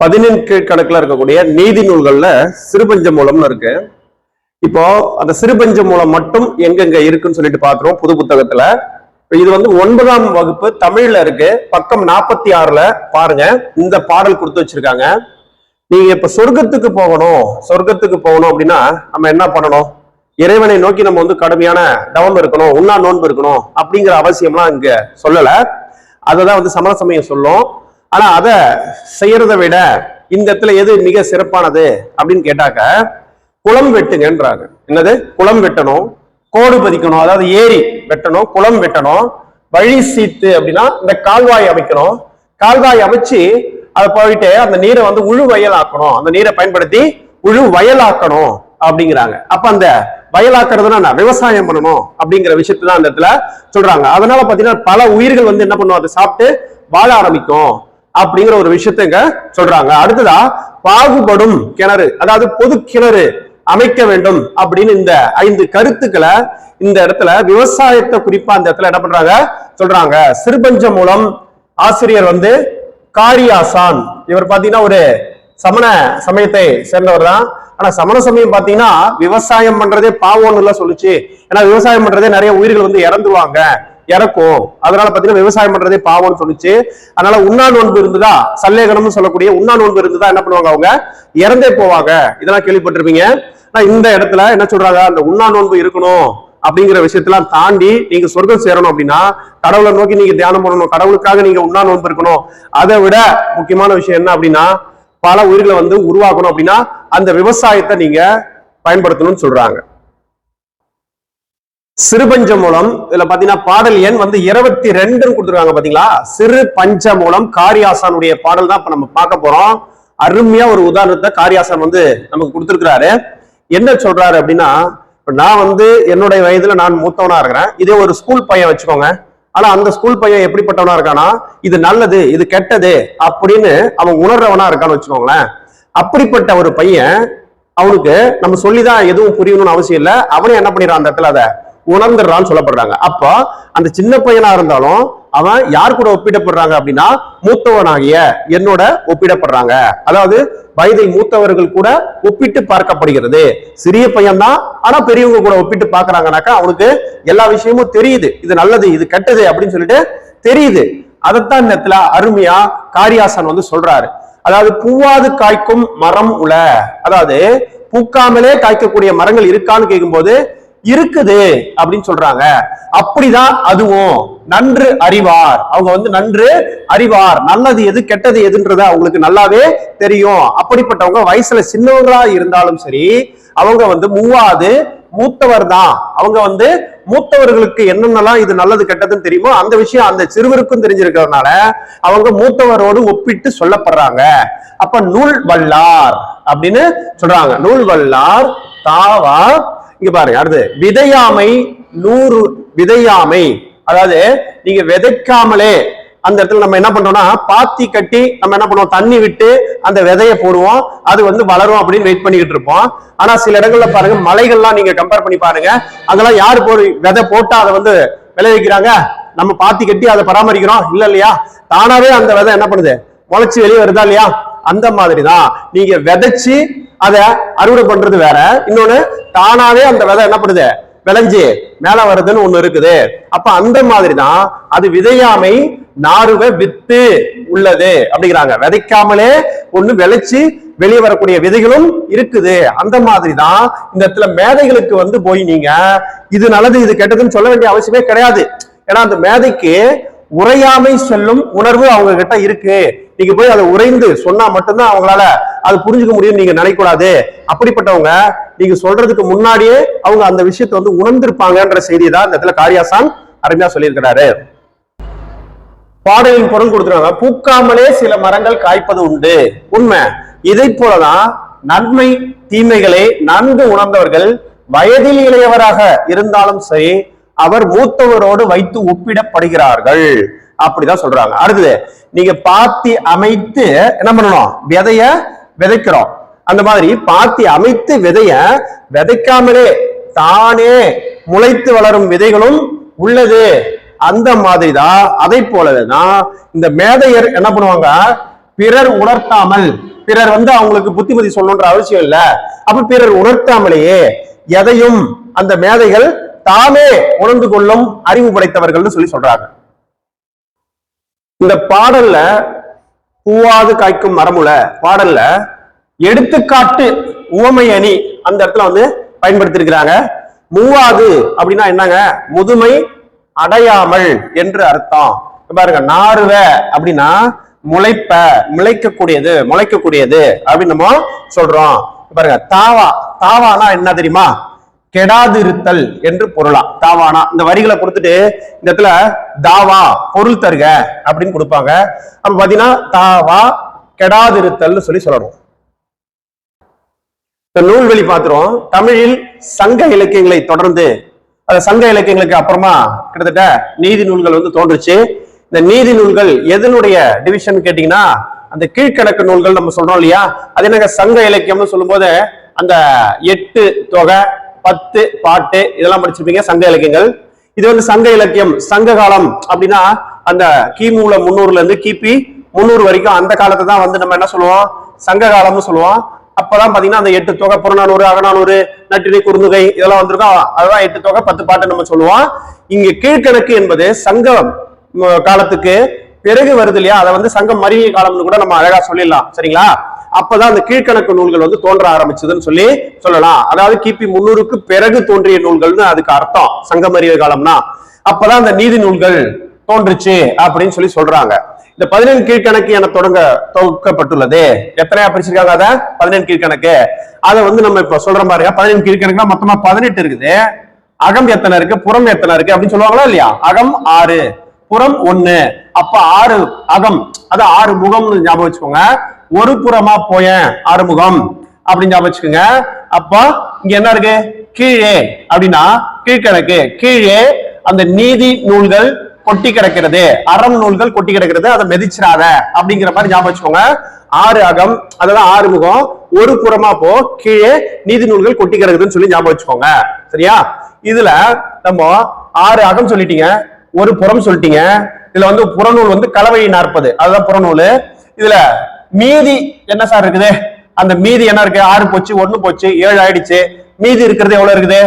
பதினெண் கணக்கில் இருக்கக்கூடிய நீதி நூல்கள்ல சிறுபஞ்ச மூலம்னு இருக்கு. இப்போ அந்த சிறுபஞ்ச மூலம் மட்டும் எங்கெங்க இருக்குன்னு சொல்லிட்டு பாக்குறோம் புது புத்தகத்துல. இது வந்து ஒன்பதாம் வகுப்பு தமிழ்ல இருக்கு. பக்கம் நாற்பத்தி ஆறுல பாருங்க. இந்த பாடல் கொடுத்து வச்சிருக்காங்க. நீங்க இப்ப சொர்க்கத்துக்கு போகணும். சொர்க்கத்துக்கு போகணும் அப்படின்னா நம்ம என்ன பண்ணணும்? இறைவனை நோக்கி நம்ம வந்து கடுமையான தவம் இருக்கணும். உண்ணா நோன்பு இருக்கணும் அப்படிங்கிற அவசியம்லாம் இங்க சொல்லல. அததான் வந்து சமண சமயம் சொல்லும். ஆனா அதை செய்யறதை விட இந்த இடத்துல எது மிக சிறப்பானது அப்படின்னு கேட்டாக்க குளம் வெட்டுங்கன்றாங்க. என்னது? குளம் வெட்டணும் கோடு பதிக்கணும் அதாவது ஏரி வெட்டணும் குளம் வெட்டணும் வழி சீத்து அப்படின்னா இந்த கால்வாய் அமைக்கணும். கால்வாய் அமைச்சு அதை போயிட்டு அந்த நீரை வந்து உழு வயலாக்கணும். அந்த நீரை பயன்படுத்தி உழு வயலாக்கணும் அப்படிங்கிறாங்க. அப்ப அந்த வயலாக்குறதுனா விவசாயம் பண்ணணும் அப்படிங்கிற விஷயத்தை தான் அந்த இடத்துல சொல்றாங்க. அதனால பாத்தீங்கன்னா பல உயிர்கள் வந்து என்ன பண்ணுவோம் அதை சாப்பிட்டு வாழ ஆரம்பிக்கும். அப்படிங்கிற ஒரு விஷயத்தை இங்க சொல்றாங்க. அடுத்ததா பாகுபடும் கிணறு அதாவது பொது கிணறு அமைக்க வேண்டும் அப்படின்னு இந்த ஐந்து கருத்துக்களை இந்த இடத்துல விவசாயத்தை குறிப்பா அந்த இடத்துல என்ன பண்றாங்க? சொல்றாங்க. சிறுபஞ்ச மூலம் ஆசிரியர் வந்து காரியாசான். இவர் பாத்தீங்கன்னா ஒரு சமண சமயத்தை சேர்ந்தவர் தான். ஆனா சமண சமயம் பாத்தீங்கன்னா விவசாயம் பண்றதே பாவம்னு சொல்லுச்சு. ஏன்னா விவசாயம் பண்றதே நிறைய உயிர்கள் வந்து இறந்துருவாங்க. இறக்கும். அதனால பாத்தீங்கன்னா விவசாயம் பண்றதே பாவம்னு சொல்லிச்சு. அதனால உண்ணா நோன்பு இருந்ததா? சல்லேகனம்னு சொல்லக்கூடிய உண்ணா நோன்பு இருந்ததா? என்ன பண்ணுவாங்க அவங்க? இறந்தே போவாங்க. இதெல்லாம் கேள்விப்பட்டிருப்பீங்க. ஆனா இந்த இடத்துல என்ன சொல்றாங்க? அந்த உண்ணா நோன்பு இருக்கணும் அப்படிங்கிற விஷயத்தெல்லாம் தாண்டி நீங்க சொர்க்கம் சேரணும் அப்படின்னா கடவுளை நோக்கி நீங்க தியானம் பண்ணணும். கடவுளுக்காக நீங்க உண்ணா நோன்பு இருக்கணும். அதை விட முக்கியமான விஷயம் என்ன அப்படின்னா பல உயிர்களை வந்து உருவாக்கணும் அப்படின்னா அந்த விவசாயத்தை நீங்க பயன்படுத்தணும்னு சொல்றாங்க. சிறுபஞ்ச மூலம் இதுல பாத்தீங்கன்னா பாடல் எண் வந்து இருபத்தி ரெண்டுன்னு கொடுத்துருக்காங்க பாத்தீங்களா? சிறு பஞ்ச மூலம் காரியாசானுடைய பாடல் தான் இப்ப நம்ம பார்க்க போறோம். அருமையா ஒரு உதாரணத்தை காரியாசன் வந்து நமக்கு கொடுத்துருக்கிறாரு. என்ன சொல்றாரு அப்படின்னா நான் வந்து என்னுடைய வயதுல நான் மூத்தவனா இருக்கிறேன். இதே ஒரு ஸ்கூல் பையன் வச்சுக்கோங்க. ஆனா அந்த ஸ்கூல் பையன் எப்படிப்பட்டவனா இருக்கானா? இது நல்லது இது கெட்டது அப்படின்னு அவன் உணர்றவனா இருக்கான்னு வச்சுக்கோங்களேன். அப்படிப்பட்ட ஒரு பையன் அவனுக்கு நம்ம சொல்லிதான் எதுவும் புரியணும்னு அவசியம் இல்லை. அவனே என்ன பண்ணிடுறான் அந்த இடத்துல அதை உணர்ந்துடுறான்னு சொல்லப்படுறாங்க. அப்போ அந்த சின்ன பையனா இருந்தாலும் அவன் யார் கூட ஒப்பிடப்படுறாங்க அப்படின்னா மூத்தவனாகிய என்னோட ஒப்பிடப்படுறாங்க. அதாவது வயதை மூத்தவர்கள் கூட ஒப்பிட்டு பார்க்கப்படுகிறது. சிறிய பையன் தான் ஆனா பெரியவங்க கூட ஒப்பிட்டு பார்க்கறாங்கனாக்கா அவனுக்கு எல்லா விஷயமும் தெரியுது. இது நல்லது இது கெட்டது அப்படின்னு சொல்லிட்டு தெரியுது. அதைத்தான் இந்த இடத்துல அருமையா காரியாசன் வந்து சொல்றாரு. அதாவது பூவாது காய்க்கும் மரம் உல. அதாவது பூக்காமலே காய்க்கக்கூடிய மரங்கள் இருக்கான்னு கேட்கும்போது இருக்குது அப்படின்னு சொல்றாங்க. அப்படிதான் அதுவும். நன்று அறிவார். அவங்க வந்து நன்று அறிவார். நல்லது எது கெட்டது எதுன்றது அவங்களுக்கு நல்லாவே தெரியும். அப்படிப்பட்டவங்க வயசுல சின்னவங்களா இருந்தாலும் சரி அவங்க வந்து மூவாது மூத்தவர் தான். அவங்க வந்து மூத்தவர்களுக்கு என்னென்னலாம் இது நல்லது கெட்டதுன்னு தெரியுமோ அந்த விஷயம் அந்த சிறுவருக்கும் தெரிஞ்சிருக்கிறதுனால அவங்க மூத்தவரோடு ஒப்பிட்டு சொல்லப்படுறாங்க. அப்ப நூல் வல்லார் அப்படின்னு சொல்றாங்க. நூல் வல்லார் தாவா இங்க பாருங்க அடுத்து விதையாமை நூறு விதையாமை. அதாவது நீங்க விதைக்காமலே அந்த இடத்துல நம்ம என்ன பண்றோம்னா பாத்தி கட்டி நம்ம என்ன பண்ணுவோம் தண்ணி விட்டு அந்த விதைய போடுவோம். அது வந்து வளரும் அப்படின்னு வெயிட் பண்ணிக்கிட்டு இருப்போம். ஆனா சில இடங்கள்ல பாருங்க மலைகள்லாம் நீங்க கம்பேர் பண்ணி பாருங்க. அங்கெல்லாம் யாரு போய் விதை போட்டா அதை வந்து விளைவிக்கிறாங்க? நம்ம பாத்தி கட்டி அதை பராமரிக்கிறோம். இல்ல இல்லையா? தானாவே அந்த விதை என்ன பண்ணுது? முளைச்சு வெளியே வருதா இல்லையா? அந்த மாதிரி தான் நீங்க விதைச்சு அதை அறுவடை பண்றது வேற. இன்னொன்னு தானாவே அந்த விதை என்ன பண்ணுது? விளைஞ்சு மேல வருதுன்னு ஒண்ணு இருக்குது. அப்ப அந்த மாதிரி தான் அது விதையாமை நாருவ வித்து உள்ளது அப்படிங்கிறாங்க. விதைக்காமலே ஒண்ணு விளைச்சு வெளியே வரக்கூடிய விதைகளும் இருக்குது. அந்த மாதிரி தான் இந்த இடத்துல மேதைகளுக்கு வந்து போய் நீங்க இது நல்லது இது கெட்டதுன்னு சொல்ல வேண்டிய அவசியமே கிடையாது. ஏன்னா அந்த மேதைக்கு உரையாமை செல்லும் உணர்வு அவங்க கிட்ட இருக்கு. நீங்க போய் அதை உறைந்து சொன்னா மட்டும்தான் அவங்களால அது புரிஞ்சுக்க முடியும் நீங்க நினைக்கூடாது அப்படிப்பட்டவங்க நீங்க சொல்றதுக்கு முன்னாடியே அவங்க அந்த விஷயத்தை வந்து உணர்ந்திருப்பாங்கன்ற செய்தியை தான் இந்த இடத்துல காரியாசான் அருமையா சொல்லியிருக்கிறாரு. பாடலின் பொருள் கொடுத்துருவாங்க பூக்காமலே சில மரங்கள் காய்ப்பது உண்டு. உண்மை. இதை போலதான் நன்மை தீமைகளை நன்கு உணர்ந்தவர்கள் வயதில் இளையவராக இருந்தாலும் சரி அவர் மூத்தவரோடு வைத்து ஒப்பிடப்படுகிறார்கள். அப்படிதான் சொல்றாங்க. அடுத்தது நீங்க பாத்தி அமைத்து என்ன பண்ணணும்? விதைய விதைக்கிறோம். அந்த மாதிரி பாத்தி அமைத்து விதைய விதைக்காமலே தானே முளைத்து வளரும் விதைகளும் உள்ளது. அந்த மாதிரி தான் அதை போலவே இந்த மேதையர் என்ன பண்ணுவாங்க? பிறர் உணர்த்தாமல் பிறர் வந்து அவங்களுக்கு புத்திமதி சொல்லணுன்ற அவசியம் இல்லை. அப்ப பிறர் உணர்த்தாமலேயே எதையும் அந்த மேதைகள் தாமே உணர்ந்து கொள்ளும் அறிவு படைத்தவர்கள்னு சொல்லி சொல்றாங்க. இந்த பாடல்ல பூவாது காய்க்கும் மரமுல பாடல்ல எடுத்துக்காட்டு உவமை அணி அந்த இடத்துல வந்து பயன்படுத்தியிருக்கிறாங்க மூவாது அப்படின்னா என்னங்க? முதுமை அடையாமல் என்று அர்த்தம். பாருங்க நாறுவ அப்படின்னா முளைப்ப முளைக்கக்கூடியது முளைக்கக்கூடியது அப்படின்னு நம்ம சொல்றோம். பாருங்க தாவா. தாவானா என்ன தெரியுமா? கெடாதிருத்தல் என்று பொருளா. தாவானா. இந்த வரிகளை கொடுத்துட்டு இந்த இடத்துல தாவா பொருள் தருக அப்படின்னு கொடுப்பாங்க. அப்ப பாத்தீங்கன்னா தாவா கெடாதிருத்தல்னு சொல்லி சொல்லணும். இந்த நூல்வெளி பாத்திரம் தமிழில் சங்க இலக்கியங்களை தொடர்ந்து அந்த சங்க இலக்கியங்களுக்கு அப்புறமா கிட்டத்தட்ட நீதி நூல்கள் வந்து தோன்றுச்சு. இந்த நீதி நூல்கள் எதனுடைய டிவிஷன் கேட்டீங்கன்னா அந்த கீழ்கணக்கு நூல்கள் நம்ம சொல்றோம் இல்லையா? அது என்னங்க? சங்க இலக்கியம்னு சொல்லும்போது அந்த எட்டு தொகை பத்து பாட்டு இதெல்லாம் படிச்சிருப்பீங்க சங்க இலக்கியங்கள். இது வந்து சங்க இலக்கியம் சங்க காலம் அப்படின்னா அந்த கிமுல முன்னூறுல இருந்து கிபி முன்னூறு வரைக்கும் அந்த காலத்தை தான் வந்து நம்ம என்ன சொல்லுவோம்? சங்க காலம்னு சொல்லுவோம். அப்பதான் பாத்தீங்கன்னா அந்த எட்டு தொகை புறநானூறு அகநானூறு நட்டினை குறுந்துகை இதெல்லாம் வந்திருக்கும் அதுதான் எட்டு தொகை பத்து பாட்டு நம்ம சொல்லுவோம். இங்க கீழ்கணக்கு என்பது சங்கம் காலத்துக்கு பிறகு வருது இல்லையா? அதை வந்து சங்கம் மறிய காலம்னு கூட நம்ம அழகா சொல்லிடலாம். சரிங்களா? அப்பதான் அந்த கீழ்கணக்கு நூல்கள் வந்து தோன்ற ஆரம்பிச்சதுன்னு சொல்லி சொல்லலாம். அதாவது கிபி முன்னூறுக்கு பிறகு தோன்றிய நூல்கள்னு அதுக்கு அர்த்தம். சங்கமறிய காலம்னா. அப்பதான் அந்த நீதி நூல்கள் தோன்றுச்சு அப்படின்னு சொல்லி சொல்றாங்க. இந்த பதினெண் கீழ்கணக்கு என தொடங்க தொகுக்கப்பட்டுள்ளது. எத்தனையா பிரிச்சிருக்காங்க அத? பதினெண் கீழ்கணக்கு. அதை வந்து நம்ம இப்ப சொல்ற பாருங்க. பதினெண் கீழ்கணக்குனா மொத்தமா பதினெட்டு இருக்குது. அகம் எத்தனை இருக்கு? புறம் எத்தனை இருக்கு? அப்படின்னு சொல்லுவாங்களா இல்லையா? அகம் ஆறு. புறம் ஒண்ணு. அப்ப ஆறு அகம் அது ஆறு முகம்னு ஞாபகம் வச்சுக்கோங்க. ஒரு புறமா போயேன் ஆறு முகம். அப்படின்னு ஞாபகம் வச்சுக்கோங்க. அப்ப இங்க என்ன இருக்கு? கீழே. அப்படின்னா கீழ்கணக்கு. கீழே அந்த நீதி நூல்கள் கொட்டி கிடக்கிறது. அறம் நூல்கள் கொட்டி கிடக்கிறது. அதை மெதிச்சிடாத. அப்படிங்கிற மாதிரி ஞாபகம் வச்சுக்கோங்க. ஆறு அகம் அதாவது ஆறு முகம். ஒரு புறமா போ கீழே நீதி நூல்கள் கொட்டி கிடக்குதுன்னு சொல்லி ஞாபகம் வச்சுக்கோங்க. சரியா? இதுல நம்ம ஆறு அகம் சொல்லிட்டீங்க. ஒரு புறம் சொல்லிட்டீங்க. இதுல வந்து புறநூல் வந்து கலவை நாற்பது. அதுதான் புறநூல். இதுல மீதி என்ன சார் இருக்குது? அந்த மீதி என்ன இருக்கு? ஆறு போச்சு ஒன்னு போச்சு ஏழு ஆயிடுச்சு. மீதி இருக்கிறது எவ்வளவு இருக்குது?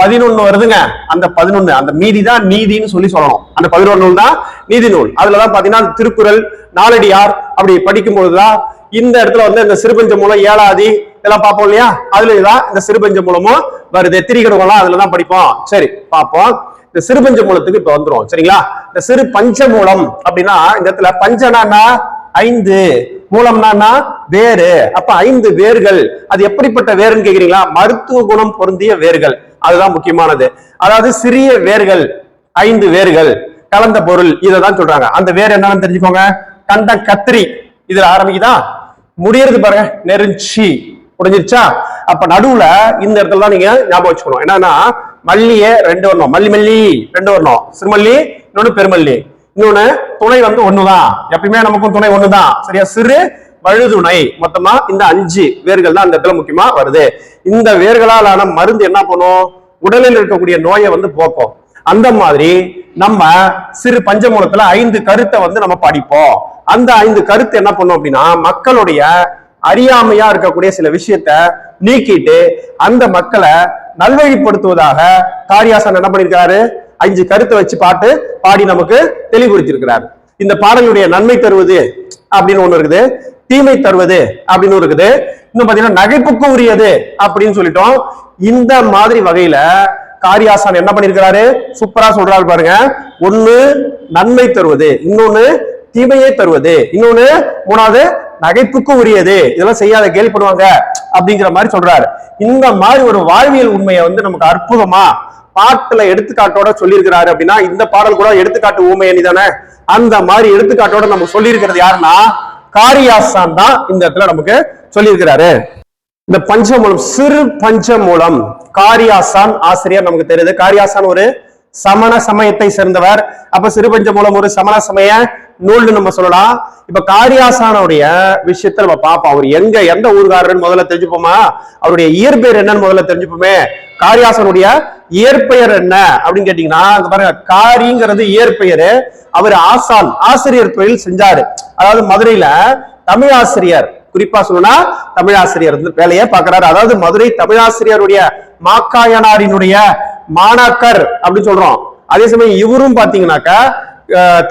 பதினொன்னு வருதுங்க. அந்த பதினொன்னு அந்த மீதி தான் நீதினு சொல்லி சொல்லணும். அந்த பதினொரு நூல் தான் நீதி நூல். அதுலதான் பாத்தீங்கன்னா திருக்குறள் நாலடியார் அப்படி படிக்கும் பொழுதுதான் இந்த இடத்துல வந்து இந்த சிறுபஞ்ச மூலம் ஏழாதி இதெல்லாம் பார்ப்போம் இல்லையா? அதுல தான் இந்த சிறுபஞ்ச மூலமும் வருது. திரிகடுகம்லாம் அதுலதான் படிப்போம். சரி பார்ப்போம். இந்த சிறுபஞ்ச மூலத்துக்கு இப்ப வந்துரும் சரிங்களா? இந்த சிறு பஞ்ச மூலம் அப்படின்னா இந்த இடத்துல பஞ்சனா ஐந்து மூலம்னா வேறு. அப்ப ஐந்து வேர்கள் அது எப்படிப்பட்ட வேர்னு கேக்குறீங்களா? மருத்துவ குணம் பொருந்திய வேர்கள் அதுதான் முக்கியமானது. அதாவது சிறிய வேர்கள் ஐந்து வேர்கள் கலந்த பொருள் இதை தான் சொல்றாங்க. அந்த வேர் என்னன்னு தெரிஞ்சுக்கோங்க. கண்ட கத்திரி இதுல ஆரம்பிக்குதா? முடியறது பாருங்க நெருஞ்சி. முடிஞ்சிருச்சா? அப்ப நடுவுல இந்த இடத்துல தான் நீங்க ஞாபகம் வச்சுக்கணும். என்னன்னா மல்லியே ரெண்டு வரணும். மல்லி மல்லி ரெண்டு வரணும். சிறுமல்லி இன்னொன்னு பெருமல்லி. இன்னொன்னு துணை வந்து ஒண்ணுதான். எப்பயுமே நமக்கும் துணை ஒண்ணுதான். சரியா? சிறு வழுதுணை. மொத்தமா இந்த அஞ்சு வேர்கள் தான் அந்த இடத்துல முக்கியமா வருது. இந்த வேர்களால் ஆன மருந்து என்ன பண்ணும்? உடலில் இருக்கக்கூடிய நோயை வந்து போக்கும். அந்த மாதிரி நம்ம சிறு பஞ்சமூலத்துல ஐந்து கருத்தை வந்து நம்ம படிப்போம். அந்த ஐந்து கருத்து என்ன பண்ணும் அப்படின்னா மக்களுடைய அறியாமையா இருக்கக்கூடிய சில விஷயத்த நீக்கிட்டு அந்த மக்களை நல்வழிப்படுத்துவதாக காரியாசன் என்ன பண்ணிருக்காரு அஞ்சு கருத்தை வச்சு பாட்டு பாடி நமக்கு தெளிவுபடுத்தியிருக்கிறார். இந்த பாடலுடைய நன்மை தருவது அப்படின்னு ஒண்ணு இருக்குது. தீமை தருவது அப்படின்னு இருக்குது. இன்னும் பாத்தீங்கன்னா நகைப்புக்கு உரியது அப்படின்னு சொல்லிட்டோம். இந்த மாதிரி வகையில காரியாசான் என்ன பண்ணிருக்கிறாரு சூப்பரா சொல்றாரு பாருங்க. ஒண்ணு நன்மை தருவது இன்னொன்னு தீமையை தருவது இன்னொன்னு மூணாவது நகைப்புக்கு உரியது. இதெல்லாம் செய்யாத கேள்விப்படுவாங்க அப்படிங்கிற மாதிரி சொல்றாரு. இந்த மாதிரி ஒரு வாழ்வியல் உண்மையை வந்து நமக்கு அற்புதமா பாட்டுல எடுத்துக்காட்டோட சொல்லியிருக்கிறாரு அப்படின்னா இந்த பாடல் கூட எடுத்துக்காட்டு உண்மை அணி தானே? அந்த மாதிரி எடுத்துக்காட்டோட நம்ம சொல்லியிருக்கிறது யாருன்னா காரியாசான் தான் இந்த இடத்துல நமக்கு சொல்லியிருக்கிறாரு. இந்த பஞ்சமூலம் சிறு பஞ்சமூலம் காரியாசான் ஆசிரியர் நமக்கு தெரியுது. காரியாசான் ஒரு சமண சமயத்தை சேர்ந்தவர். அப்ப சிறு பஞ்சமூலம் ஒரு சமண சமய நூல்னு நம்ம சொல்லலாம் இப்ப காரியாசானுடைய விஷயத்த நம்ம பார்ப்போம். அவர் எங்க எந்த ஊர்காரர்னு முதல்ல தெரிஞ்சுப்போமா? அவருடைய இயற்பெயர் என்னன்னு முதல்ல தெரிஞ்சுப்போமே. காரியாசனுடைய இயற்பெயர் என்ன அப்படின்னு கேட்டீங்கன்னா பாருங்க காரிங்கிறது இயற்பெயர். அவர் ஆசான் ஆசிரியர் தொழில் செஞ்சாரு. அதாவது மதுரையில தமிழ் ஆசிரியர். குறிப்பா சொல்லணும்னா தமிழாசிரியர் வந்து வேலையை பாக்குறாரு அதாவது மதுரை தமிழாசிரியருடைய மாக்காயனாரினுடைய மாணாக்கர் அப்படின்னு சொல்றோம். அதே சமயம் இவரும் பாத்தீங்கன்னாக்கா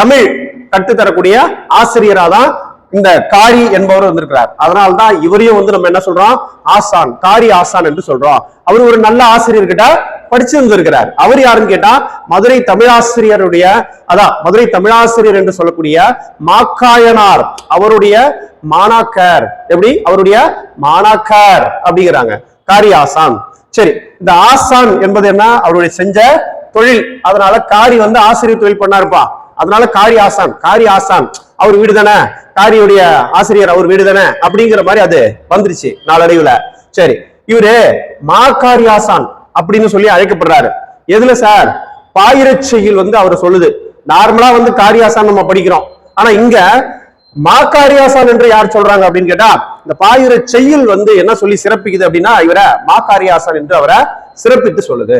தமிழ். கற்றுத்தரக்கூடிய ஆசிரியரா தான் இந்த காரி என்பவர் வந்திருக்கிறார். அதனால்தான் இவரையும் வந்து நம்ம என்ன சொல்றோம்? ஆசான் காரி ஆசான் என்று சொல்றோம். அவர் ஒரு நல்ல ஆசிரியர்கிட்ட படிச்சு வந்திருக்கிறார். அவர் யாருன்னு கேட்டா மதுரை தமிழாசிரியருடைய அதான் மதுரை தமிழாசிரியர் என்று சொல்லக்கூடிய மாக்காயனார். அவருடைய மாணாக்கர். எப்படி? அவருடைய மாணாக்கர் அப்படிங்கிறாங்க. காரி ஆசான். சரி இந்த ஆசான் என்பது என்ன? அவருடைய செஞ்ச தொழில். அதனால காரி வந்து ஆசிரியர் தொழில் பண்ணாருப்பா. அதனால காரி ஆசான் காரி ஆசான் அவர் வீடு தானே? காரியுடைய ஆசிரியர் அவர் வீடு தானே? அப்படிங்கிற மாதிரி அது வந்துருச்சு நாளடைவுல. சரி இவரு மாக்காரி ஆசான் அப்படின்னு சொல்லி அழைக்கப்படுறாரு. எதுல சார்? பாயிரச் செய்யுள் வந்து அவர் சொல்லுது. நார்மலா வந்து காரியாசான் நம்ம படிக்கிறோம். ஆனா இங்க மா காரியாசான் என்று யார் சொல்றாங்க அப்படின்னு கேட்டா இந்த பாயிர செய்யுள் வந்து என்ன சொல்லி சிறப்பிக்குது அப்படின்னா இவரை மா காரியாசான் என்று அவரை சிறப்பித்து சொல்லுது.